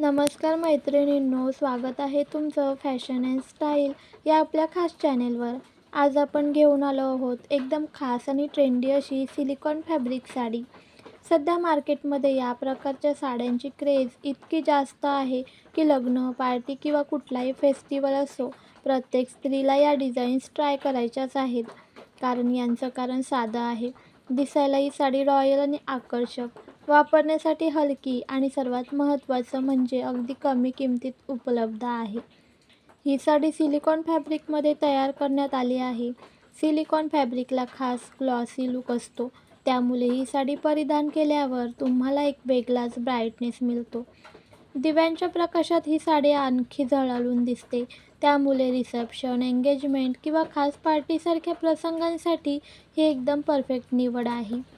नमस्कार मैत्रिणींनो स्वागत आहे तुमचं फॅशन अँड स्टाईल या आपल्या खास चॅनेलवर. आज आपण घेऊन आलो आहोत एकदम खास आणि ट्रेंडी अशी सिलिकॉन फॅब्रिक साडी. सध्या मार्केटमध्ये या प्रकारच्या साड्यांची क्रेज इतकी जास्त आहे की लग्न पार्टी किंवा कुठलाही फेस्टिवल असो प्रत्येक स्त्रीला या डिझाईन्स ट्राय करायच्याच आहेत. कारण यांचं कारण साधं आहे. दिसायला ही साडी रॉयल आणि आकर्षक. वापरण्यासाठी हलकी आणि सर्वात महत्त्वाचं म्हणजे अगदी कमी किमतीत उपलब्ध आहे. ही साडी सिलिकॉन फॅब्रिकमध्ये तयार करण्यात आली आहे. सिलिकॉन फॅब्रिकला खास ग्लॉसी लुक असतो. त्यामुळे ही साडी परिधान केल्यावर तुम्हाला एक वेगळाच ब्राईटनेस मिळतो. दिव्यांच्या प्रकाशात ही साडी आणखी झळाळून दिसते. त्यामुळे रिसेप्शन एंगेजमेंट किंवा खास पार्टीसारख्या प्रसंगांसाठी ही एकदम परफेक्ट निवड आहे.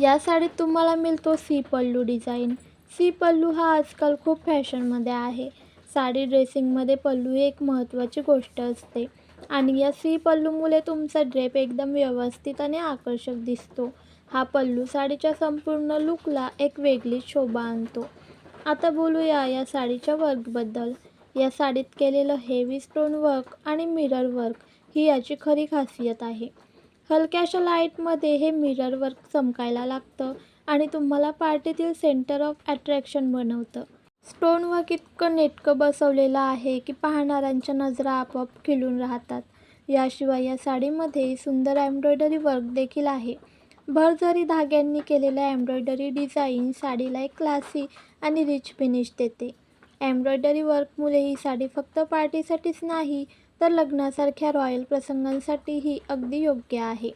या साडीत तुम्हाला मिळतो C pallu design. C pallu हा आजकाल खूप फॅशनमध्ये आहे. साडी ड्रेसिंगमध्ये पल्लू ही एक महत्त्वाची गोष्ट असते. आणि या सी पल्लूमुळे तुमचा ड्रेप एकदम व्यवस्थित आणि आकर्षक दिसतो. हा पल्लू साडीच्या संपूर्ण लुकला एक वेगळी शोभा आणतो. आता बोलूया या साडीच्या वर्कबद्दल. या साडीत केलेलं हेवी स्टोन वर्क आणि मिरर वर्क ही याची खरी खासियत आहे. हलक्याशा लाईटमध्ये हे मिरर वर्क चमकायला लागतं आणि तुम्हाला पार्टीतील सेंटर ऑफ अट्रॅक्शन बनवतं. स्टोन वर्क इतकं नेटकं बसवलेलं आहे की पाहणाऱ्यांच्या नजरा आपोआप खिळून राहतात. याशिवाय या साडीमध्ये सुंदर एम्ब्रॉयडरी वर्क देखील आहे. भरजरी धाग्यांनी केलेल्या एम्ब्रॉयडरी डिझाईन साडीला एक क्लासी आणि रिच फिनिश देते. एम्ब्रॉयडरी वर्कमुळे ही साडी फक्त पार्टीसाठीच नाही तर लग्नासारख्या रॉयल प्रसंगांसाठीही अगदी योग्य आहे.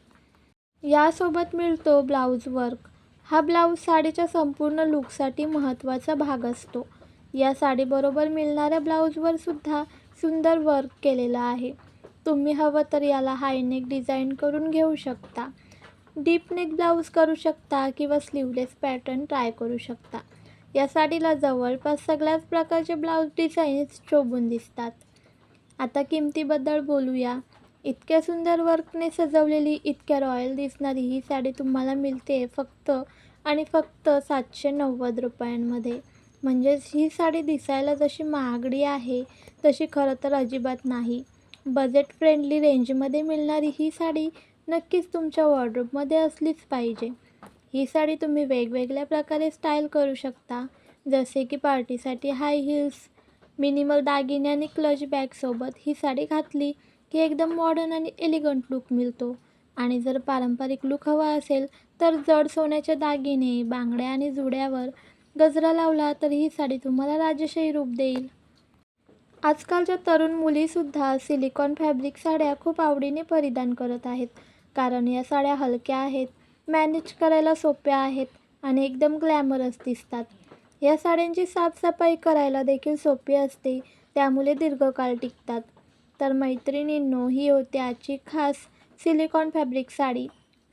यासोबत मिळतो ब्लाऊज वर्क. हा ब्लाऊज साडीच्या संपूर्ण लुकसाठी महत्त्वाचा भाग असतो. या साडीबरोबर मिळणाऱ्या ब्लाऊजवर सुद्धा सुंदर वर्क केलेलं आहे. तुम्ही हवं तर याला हायनेक डिझाईन करून घेऊ शकता. डीप नेक ब्लाऊज करू शकता किंवा स्लीवलेस पॅटर्न ट्राय करू शकता. या साडीला जवळपास सगळ्याच प्रकारचे ब्लाऊज डिझाईन्स शोभून दिसतात. आता किमतीबद्दल बोलूया. इतक्या सुंदर वर्कने सजवलेली इतक्या रॉयल दिसणारी ही साडी तुम्हाला मिळते फक्त आणि फक्त सातशे नव्वद रुपयांमध्ये. म्हणजेच ही साडी दिसायला जशी महागडी आहे तशी खरं तर अजिबात नाही. बजेट फ्रेंडली रेंजमध्ये मिळणारी ही साडी नक्कीच तुमच्या वॉर्डरोबमध्ये असलीच पाहिजे. ही साडी तुम्ही वेगवेगळ्या प्रकारे स्टाईल करू शकता. जसे की पार्टीसाठी हाय हिल्स मिनिमल दागिने आणि क्लच बॅगसोबत ही साडी घातली की एकदम मॉडर्न आणि एलिगंट लुक मिळतो. आणि जर पारंपरिक लुक हवा असेल तर जड सोन्याचे दागिने बांगड्या आणि जुड्यावर गजरा लावला तर ही साडी तुम्हाला राजशाही रूप देईल. आजकालच्या तरुण मुलीसुद्धा सिलिकॉन फॅब्रिक साड्या खूप आवडीने परिधान करत आहेत. कारण या साड्या हलक्या आहेत मॅनेज करायला सोप्या आहेत आणि एकदम ग्लॅमरस दिसतात. या साड्यांची साफसफाई करायला देखील सोपी असते. त्यामुळे दीर्घकाळ टिकतात. तर मैत्रिणींनो ही होती आजची खास silicon fabric sari.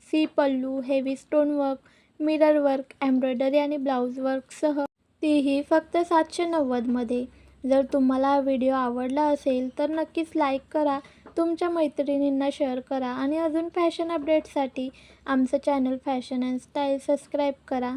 C pallu heavy stone work mirror work embroidery आणि ब्लाऊज वर्कसह तीही फक्त सातशे नव्वदमध्ये जर तुम्हाला हा व्हिडिओ आवडला असेल तर नक्कीच लाईक करा तुमच्या मैत्रिणींना शेअर करा आणि अजून फॅशन अपडेटसाठी आमचं channel fashion and style subscribe करा.